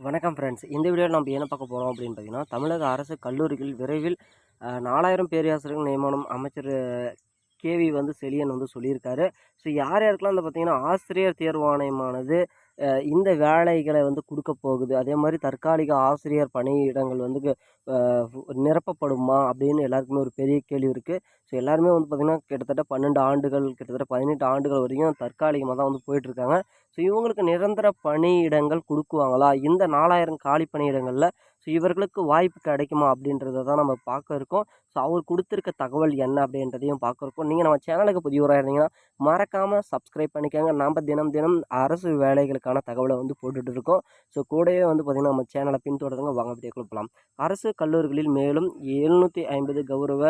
வணக்கம் ஃப்ரெண்ட்ஸ் இந்த வீடியோவில் நம்ம என்ன பார்க்க போகிறோம் அப்படின்னு பார்த்தீங்கன்னா தமிழக அரசு கல்லூரிகள் விரைவில் நாலாயிரம் பேராசிரியர்கள் நியமனம் அமைச்சர் கேவி வந்து செலியன் வந்து சொல்லியிருக்காரு. ஸோ யார் யாருக்கெல்லாம் வந்து பார்த்தீங்கன்னா ஆசிரியர் தேர்வாணையமானது இந்த வேலைகளை வந்து கொடுக்க போகுது. அதே மாதிரி தற்காலிக ஆசிரியர் பணியிடங்கள் வந்து நிரப்பப்படுமா அப்படின்னு எல்லாருக்குமே ஒரு பெரிய கேள்வி இருக்குது ஸோ எல்லாருமே வந்து பார்த்திங்கன்னா கிட்டத்தட்ட பன்னெண்டு ஆண்டுகள் கிட்டத்தட்ட பதினெட்டு ஆண்டுகள் வரைக்கும் தற்காலிகமாக தான் வந்து போயிட்டுருக்காங்க ஸோ இவங்களுக்கு நிரந்தர பணியிடங்கள் கொடுக்குவாங்களா? இந்த நாலாயிரம் காலி பணியிடங்களில் ஸோ இவர்களுக்கு வாய்ப்பு கிடைக்குமா அப்படின்றத தான் நம்ம பார்க்க இருக்கோம். ஸோ அவர் கொடுத்துருக்க தகவல் என்ன அப்படின்றதையும் பார்க்க இருக்கோம். நீங்கள் நம்ம சேனலுக்கு புதியவராக இருந்தீங்கன்னா மறக்காமல் சப்ஸ்கிரைப் பண்ணிக்கோங்க. நம்ம தினம் தினம் அரசு வேலைகளுக்கான தகவலை வந்து போட்டுட்டு இருக்கோம். ஸோ கூடவே வந்து பார்த்திங்கன்னா நம்ம சேனலை பின்தொடருங்க. வாங்க வீடியோ கொடுக்கலாம் அரசு கல்லூரிகளில் மேலும் எழுநூற்றி ஐம்பது கௌரவ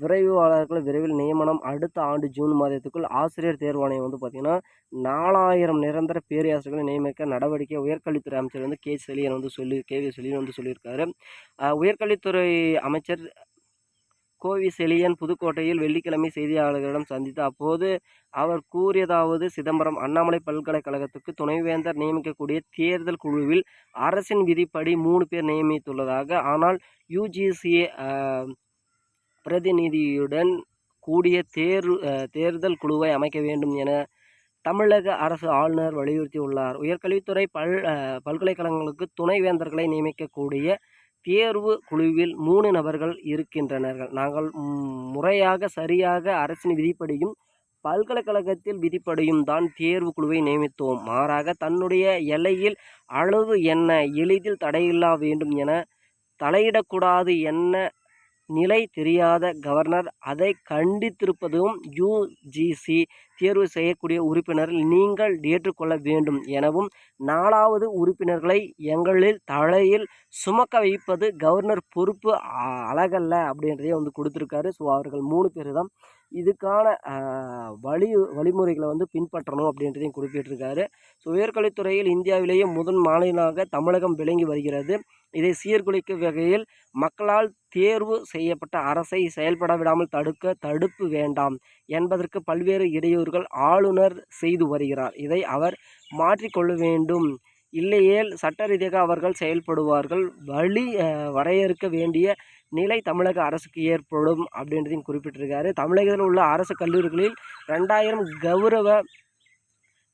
விரைவாளர்கள் விரைவில் நியமனம் அடுத்த ஆண்டு ஜூன் மாதத்துக்குள் ஆசிரியர் தேர்வாணையம் வந்து பார்த்திங்கன்னா நாலாயிரம் நிரந்தர பேராசிரியர்களை நியமிக்க நடவடிக்கை உயர்கல்வித்துறை அமைச்சர் வந்து கே செலியன் வந்து சொல்லி கே வி செலியன் வந்து சொல்லியிருக்காரு. உயர்கல்வித்துறை அமைச்சர் கோவி செலியன் புதுக்கோட்டையில் வெள்ளிக்கிழமை செய்தியாளர்களிடம் சந்தித்து அப்போது அவர் கூறியதாவது சிதம்பரம் அண்ணாமலை பல்கலைக்கழகத்துக்கு துணைவேந்தர் நியமிக்கக்கூடிய தேர்தல் குழுவில் அரசின் விதிப்படி மூணு பேர் நியமித்துள்ளதாக ஆனால் யுஜிசிஏ பிரதிநிதியுடன் கூடிய தேர்வு தேர்தல் குழுவை அமைக்க வேண்டும் என தமிழக அரசு ஆளுநர் வலியுறுத்தியுள்ளார். உயர்கல்வித்துறை பல் பல்கலைக்கழகங்களுக்கு துணைவேந்தர்களை நியமிக்கக்கூடிய தேர்வு குழுவில் மூணு நபர்கள் இருக்கின்றனர்கள். நாங்கள் முறையாக சரியாக அரசின் விதிப்படியும் பல்கலைக்கழகத்தில் விதிப்படியும் தான் தேர்வு குழுவை நியமித்தோம். மாறாக தன்னுடைய எல்லையில் அளவு என்ன எளிதில் தடையில்லா வேண்டும் என தலையிடக்கூடாது என்ன நிலை தெரியாத கவர்னர் அதை கண்டித்திருப்பதும் யுஜிசி தேர்வு செய்யக்கூடிய உறுப்பினர்கள் நீங்கள் ஏற்றுக்கொள்ள வேண்டும் எனவும் நாலாவது உறுப்பினர்களை எங்களில் தலையில் சுமக்க வைப்பது கவர்னர் பொறுப்பு அ- அழகல்ல அப்படின்றதையும் வந்து கொடுத்துருக்காரு. ஸோ அவர்கள் மூணு பேர் தான் இதுக்கான வழி வழிமுறைகளை வந்து பின்பற்றணும் அப்படின்றதையும் குறிப்பிட்டிருக்காரு. ஸோ உயர்கல்வித்துறையில் இந்தியாவிலேயே முதன் மாநிலமாக தமிழகம் விளங்கி வருகிறது. இதை சீர்குலைக்கும் வகையில் மக்களால் தேர்வு செய்யப்பட்ட அரசை செயல்பட விடாமல் தடுக்க தடுப்பு வேண்டாம் என்பதற்கு பல்வேறு இடையூறுகள் ஆளுநர் செய்து வருகிறார். இதை அவர் மாற்றிக்கொள்ள வேண்டும். இல்லையேல் சட்ட ரீதியாக அவர்கள் செயல்படுவார்கள். வழி வரையறுக்க வேண்டிய நிலை தமிழக அரசுக்கு ஏற்படும் அப்படின்றதையும் குறிப்பிட்டிருக்காரு. தமிழகத்தில் உள்ள அரசு கல்லூரிகளில் ரெண்டாயிரம் கௌரவ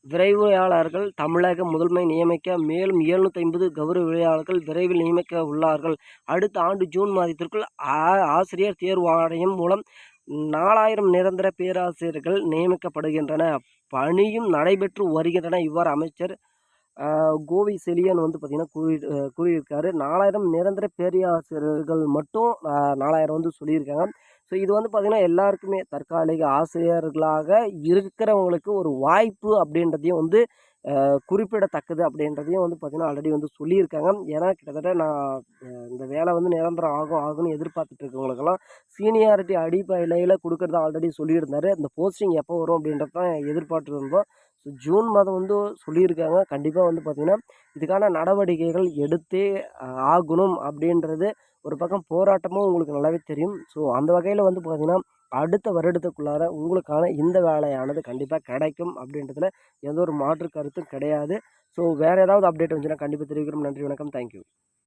விரைவாளர்கள் தமிழக முதன்மை நியமிக்க மேலும் எழுநூற்றி ஐம்பது கௌரவ விரைவில் நியமிக்க உள்ளார்கள். அடுத்த ஆண்டு ஜூன் மாதத்திற்குள் ஆ- ஆசிரியர் தேர்வு ஆணையம் மூலம் நாலாயிரம் நிரந்தர பேராசிரியர்கள் நியமிக்கப்படுகின்றன. பணியும் நடைபெற்று வருகின்றன. இவ்வாறு அமைச்சர் கோவி செலியன் வந்து பார்த்திங்கன்னா கூறி கூறியிருக்காரு. நாலாயிரம் நிரந்தர பேராசிரியர்கள் மட்டும் நாலாயிரம் வந்து சொல்லியிருக்காங்க. ஸோ இது வந்து பார்த்திங்கன்னா எல்லாருக்குமே தற்காலிக ஆசிரியர்களாக இருக்கிறவங்களுக்கு ஒரு வாய்ப்பு அப்படின்றதையும் வந்து குறிப்பிடத்தக்கது அப்படின்றதையும் வந்து பார்த்திங்கன்னா ஆல்ரெடி வந்து சொல்லியிருக்காங்க. ஏன்னா கிட்டத்தட்ட நான் இந்த வேலை வந்து நிரந்தரம் ஆகும் ஆகும்னு எதிர்பார்த்துட்டு இருக்கவங்களுக்கெல்லாம் சீனியாரிட்டி அடிப்படையில் கொடுக்குறத ஆல்ரெடி சொல்லியிருந்தாரு. அந்த போஸ்டிங் எப்போ வரும் அப்படின்றது தான் எதிர்பார்த்து இருந்தோம். ஸோ ஜூன் மாதம் வந்து சொல்லியிருக்காங்க. கண்டிப்பாக வந்து பார்த்திங்கன்னா இதுக்கான நடவடிக்கைகள் எடுத்தே ஆகணும் அப்படின்றது ஒரு பக்கம் போராட்டமும் உங்களுக்கு நல்லாவே தெரியும். ஸோ அந்த வகையில் வந்து பார்த்திங்கன்னா அடுத்த வருடத்துக்குள்ளார உங்களுக்கான இந்த வேலையானது கண்டிப்பாக கிடைக்கும் அப்படின்றதுல எந்த ஒரு மாற்று கருத்தும் கிடையாது. ஸோ வேறு ஏதாவது அப்டேட் வந்துச்சுன்னா கண்டிப்பாக தெரிவிக்கிறோம். நன்றி வணக்கம். தேங்க்யூ